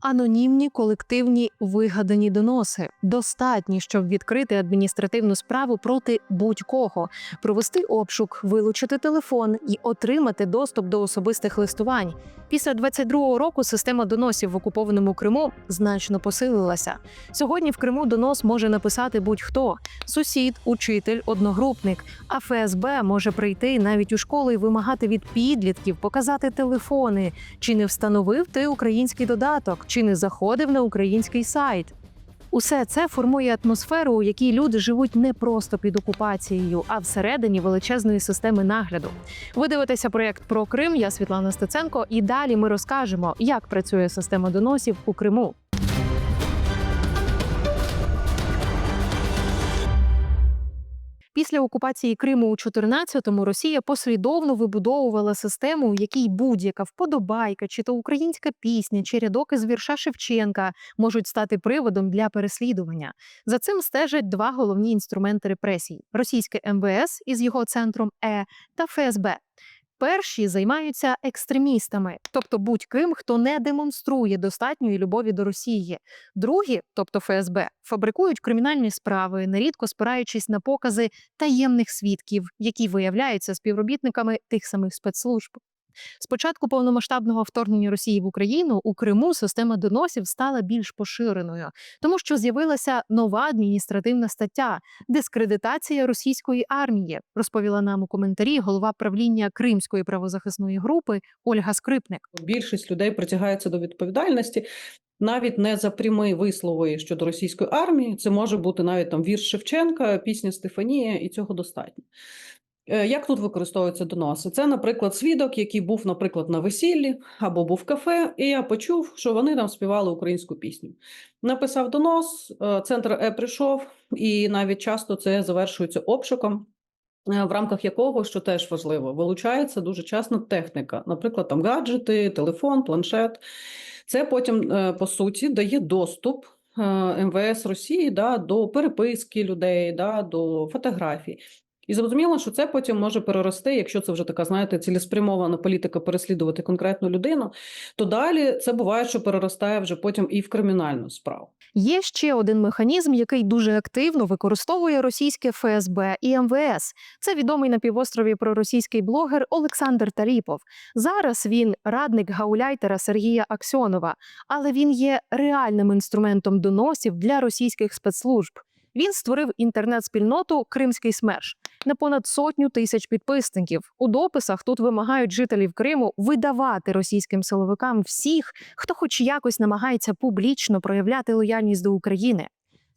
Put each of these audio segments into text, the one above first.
Анонімні колективні вигадані доноси достатні, щоб відкрити адміністративну справу проти будь-кого, провести обшук, вилучити телефон і отримати доступ до особистих листувань. Після 22-го року система доносів в окупованому Криму значно посилилася. Сьогодні в Криму донос може написати будь-хто: сусід, учитель, одногрупник. А ФСБ може прийти навіть у школу і вимагати від підлітків показати телефони, чи не встановив ти український додаток, чи не заходив на український сайт. Усе це формує атмосферу, у якій люди живуть не просто під окупацією, а всередині величезної системи нагляду. Ви дивитеся проєкт про Крим. Я Світлана Стеценко, і далі ми розкажемо, як працює система доносів у Криму. Після окупації Криму у 14-му Росія послідовно вибудовувала систему, у якій будь-яка вподобайка, чи то українська пісня, чи рядок із вірша Шевченка можуть стати приводом для переслідування. За цим стежать два головні інструменти репресій: російське МВС із його центром Е та ФСБ. Перші займаються екстремістами, тобто будь-ким, хто не демонструє достатньої любові до Росії. Другі, тобто ФСБ, фабрикують кримінальні справи, нерідко спираючись на покази таємних свідків, які виявляються співробітниками тих самих спецслужб. З початку повномасштабного вторгнення Росії в Україну у Криму система доносів стала більш поширеною, тому що з'явилася нова адміністративна стаття дискредитація російської армії, розповіла нам у коментарі голова правління Кримської правозахисної групи Ольга Скрипник. Більшість людей притягаються до відповідальності. Навіть не за прямі вислови щодо російської армії, це може бути навіть там вірш Шевченка, пісня Стефанія, і цього достатньо. Е, Як тут використовуються доноси? Це, наприклад, свідок, який був, наприклад, на весіллі або був в кафе, і я почув, що вони там співали українську пісню. Написав донос, е, центр Е прийшов, і навіть часто це завершується обшуком. е, В рамках якого, що теж важливо, вилучається дуже часто техніка, наприклад, там гаджети, телефон, планшет. Це потім, по суті, дає доступ МВС Росії да, до переписки людей, да, до фотографій. І зрозуміло, що це потім може перерости, якщо це вже така, знаєте, цілеспрямована політика переслідувати конкретну людину, то далі це буває, що переростає вже потім і в кримінальну справу. Є ще один механізм, який дуже активно використовує російське ФСБ і МВС. Це відомий на півострові проросійський блогер Олександр Таліпов. Зараз він радник гауляйтера Сергія Аксьонова, але він є реальним інструментом доносів для російських спецслужб. Він створив інтернет-спільноту Кримський СМЕРШ на понад сотню тисяч підписників. У дописах тут вимагають жителів Криму видавати російським силовикам всіх, хто хоч якось намагається публічно проявляти лояльність до України.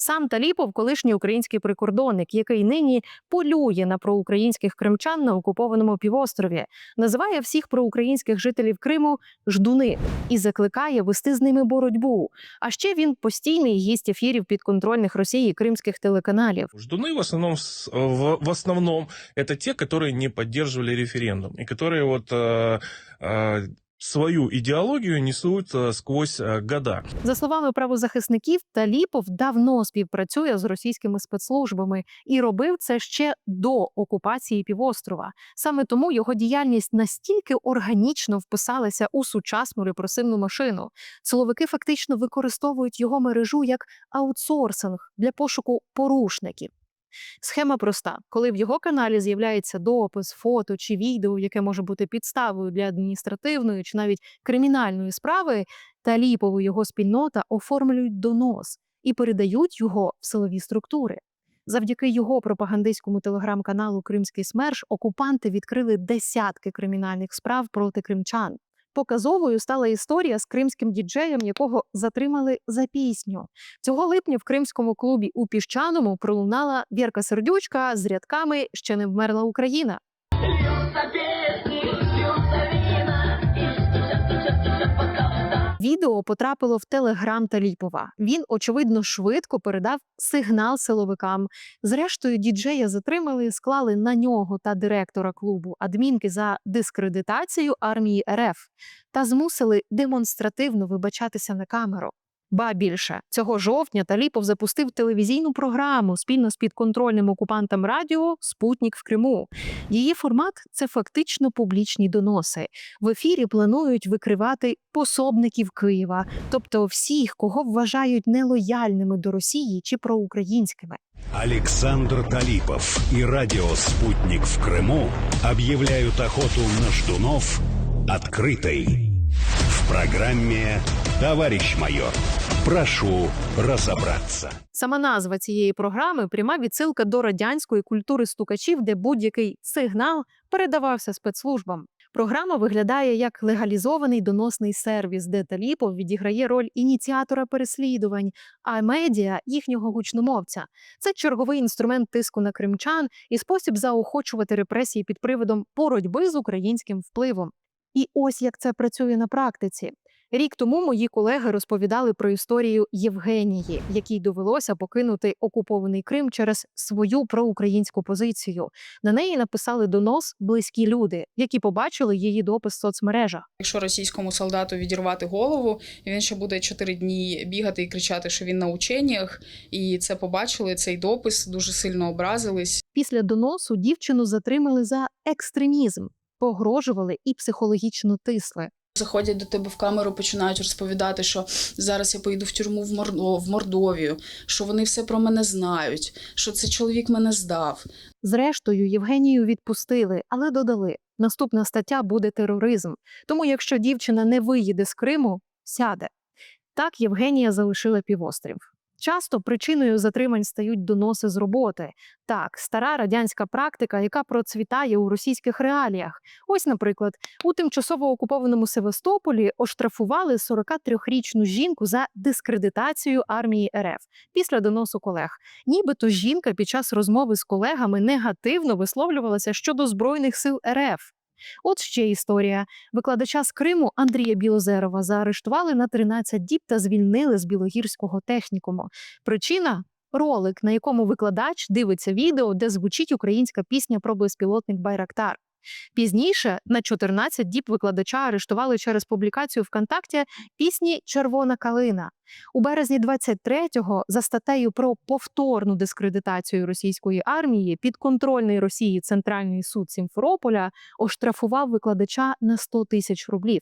Сам Таліпов, колишній український прикордонник, який нині полює на проукраїнських кримчан на окупованому півострові, називає всіх проукраїнських жителів Криму ждуни і закликає вести з ними боротьбу. А ще він постійний гість ефірів підконтрольних Росії кримських телеканалів. Ждуны в основном, с- в, в основном это те, которые не поддерживали референдум и которые вот э, э, свою идеологию несут э, сквозь э, года. За словами правозахисників, Таліпов давно співпрацює з російськими спецслужбами і робив це ще до окупації півострова. Саме тому його діяльність настільки органічно вписалася у сучасну репресивну машину. Силовики фактично використовують його мережу як аутсорсинг для пошуку порушників. Схема проста: коли в його каналі з'являється допис, фото чи відео, яке може бути підставою для адміністративної чи навіть кримінальної справи, Таліпов і його спільнота оформлюють донос і передають його в силові структури. Завдяки його пропагандистському телеграм-каналу Кримський СМЕРШ окупанти відкрили десятки кримінальних справ проти кримчан. Показовою стала історія з кримським діджеєм, якого затримали за пісню. Цього липня в кримському клубі у піщаному пролунала Вірка Сердючка з рядками Ще не вмерла Україна. Відео потрапило в телеграм Таліпова. Він, очевидно, швидко передав сигнал силовикам. Зрештою, діджея затримали, склали на нього та директора клубу адмінки за дискредитацію армії РФ та змусили демонстративно вибачатися на камеру. Ба більше цього жовтня Таліпов запустив телевізійну програму спільно з підконтрольним окупантом радіо Спутник в Криму. Її формат це фактично публічні доноси. В ефірі планують викривати пособників Києва, тобто всіх, кого вважають нелояльними до Росії чи проукраїнськими. Александр Талипов и радио «Спутник» в Крыму объявляют охоту на ждунов открытой. В программе «Товарищ майор». Прошу разобраться. Сама назва цієї програми пряма відсилка до радянської культури стукачів, де будь-який сигнал передавався спецслужбам. Програма виглядає як легалізований доносний сервіс, де Таліпов відіграє роль ініціатора переслідувань, а медіа їхнього гучномовця. Це черговий інструмент тиску на кримчан і спосіб заохочувати репресії під приводом боротьби з українським впливом. І ось як це працює на практиці. Рік тому мої колеги розповідали про історію Євгенії, якій довелося покинути окупований Крим через свою проукраїнську позицію. На неї написали донос близькі люди, які побачили її допис в соцмережах. Якщо російському солдату відірвати голову, він ще буде чотири дні бігати і кричати, що він на ученнях. І це побачили цей допис, дуже сильно образились. Після доносу дівчину затримали за екстремізм, погрожували і психологічно тисли. Заходять до тебе в камеру, починають розповідати, що зараз я поїду в тюрму в, Мордо, в Мордовію, що вони все про мене знають, що це чоловік мене здав. Зрештою, Євгенію відпустили, але додали: наступна стаття буде тероризм. Тому, якщо дівчина не виїде з Криму, сяде. Так Євгенія залишила півострів. Часто причиною затримань стають доноси з роботи. Так, стара радянська практика, яка процвітає у російських реаліях. Ось, наприклад, у тимчасово окупованому Севастополі оштрафували 43-річну жінку за дискредитацію армії РФ після доносу колег. Нібито жінка під час розмови з колегами негативно висловлювалася щодо збройних сил РФ. От ще історія. Викладача з Криму Андрія Білозерова заарештували на 13 діб та звільнили з Білогірського технікуму. Причина ролик, на якому викладач дивиться відео, де звучить українська пісня про безпілотник Байрактар. Пізніше на 14 діб викладача арештували через публікацію ВКонтакті пісні Червона калина. У березні 23-го за статтею про повторну дискредитацію російської армії підконтрольний Росії Центральний суд Сімферополя оштрафував викладача на 100 тисяч рублів.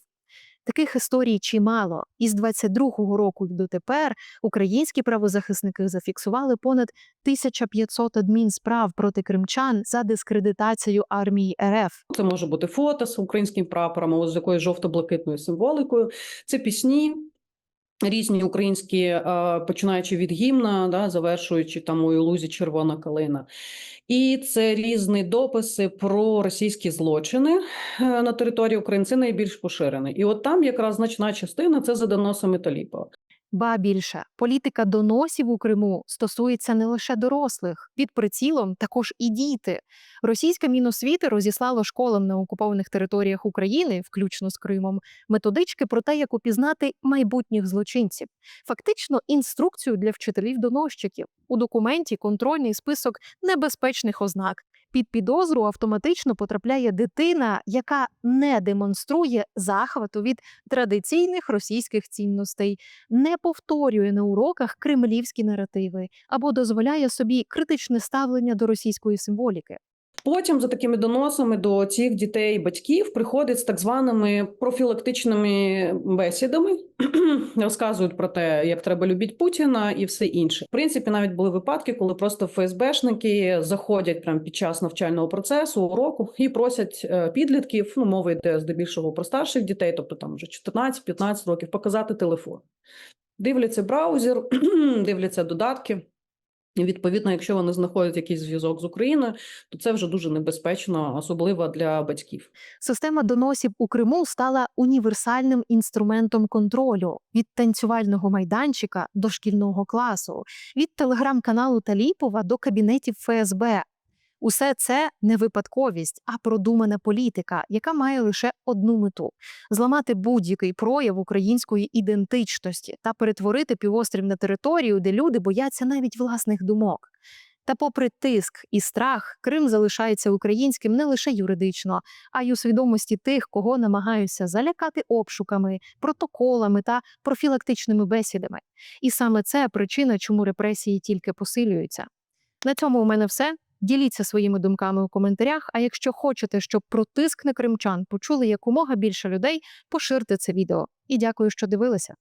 Таких історій чимало. Із 22-го року дотепер українські правозахисники зафіксували понад 1500 адмінсправ проти кримчан за дискредитацію армії РФ. Це може бути фото з українським прапором, з якоюсь жовто-блакитною символикою. Це пісні. Різні українські, е, починаючи від гімна, да, завершуючи там у лузі червона калина. І це різні дописи про російські злочини е, на території України. Це найбільш поширений. І от там якраз значна частина це за доносами Таліпова. Ба більше політика доносів у Криму стосується не лише дорослих, під прицілом також і діти. Російське міносвіти розіслало школам на окупованих територіях України, включно з Кримом, методички про те, як упізнати майбутніх злочинців. Фактично, інструкцію для вчителів-доносчиків. У документі контрольний список небезпечних ознак. Під підозру автоматично потрапляє дитина, яка не демонструє захвату від традиційних російських цінностей, не повторює на уроках кремлівські наративи або дозволяє собі критичне ставлення до російської символіки. Потім за такими доносами до цих дітей батьків приходять з так званими профілактичними бесідами, розказують про те, як треба любити Путіна і все інше. В принципі, навіть були випадки, коли просто ФСБшники заходять прямо під час навчального процесу, уроку і просять е, підлітків. Ну, мова йде здебільшого про старших дітей, тобто там вже 14-15 років, показати телефон. Дивляться браузер, дивляться додатки. Відповідно, якщо вони знаходять якийсь зв'язок з Україною, то це вже дуже небезпечно, особливо для батьків. Система доносів у Криму стала універсальним інструментом контролю від танцювального майданчика до шкільного класу, від телеграм-каналу Таліпова до кабінетів ФСБ. Усе це не випадковість, а продумана політика, яка має лише одну мету зламати будь-який прояв української ідентичності та перетворити півострів на територію, де люди бояться навіть власних думок. Та, попри тиск і страх, Крим залишається українським не лише юридично, а й у свідомості тих, кого намагаються залякати обшуками, протоколами та профілактичними бесідами. І саме це причина, чому репресії тільки посилюються. На цьому у мене все. Діліться своїми думками у коментарях. А якщо хочете, щоб про тиск на кримчан почули якомога більше людей, поширте це відео. І дякую, що дивилися.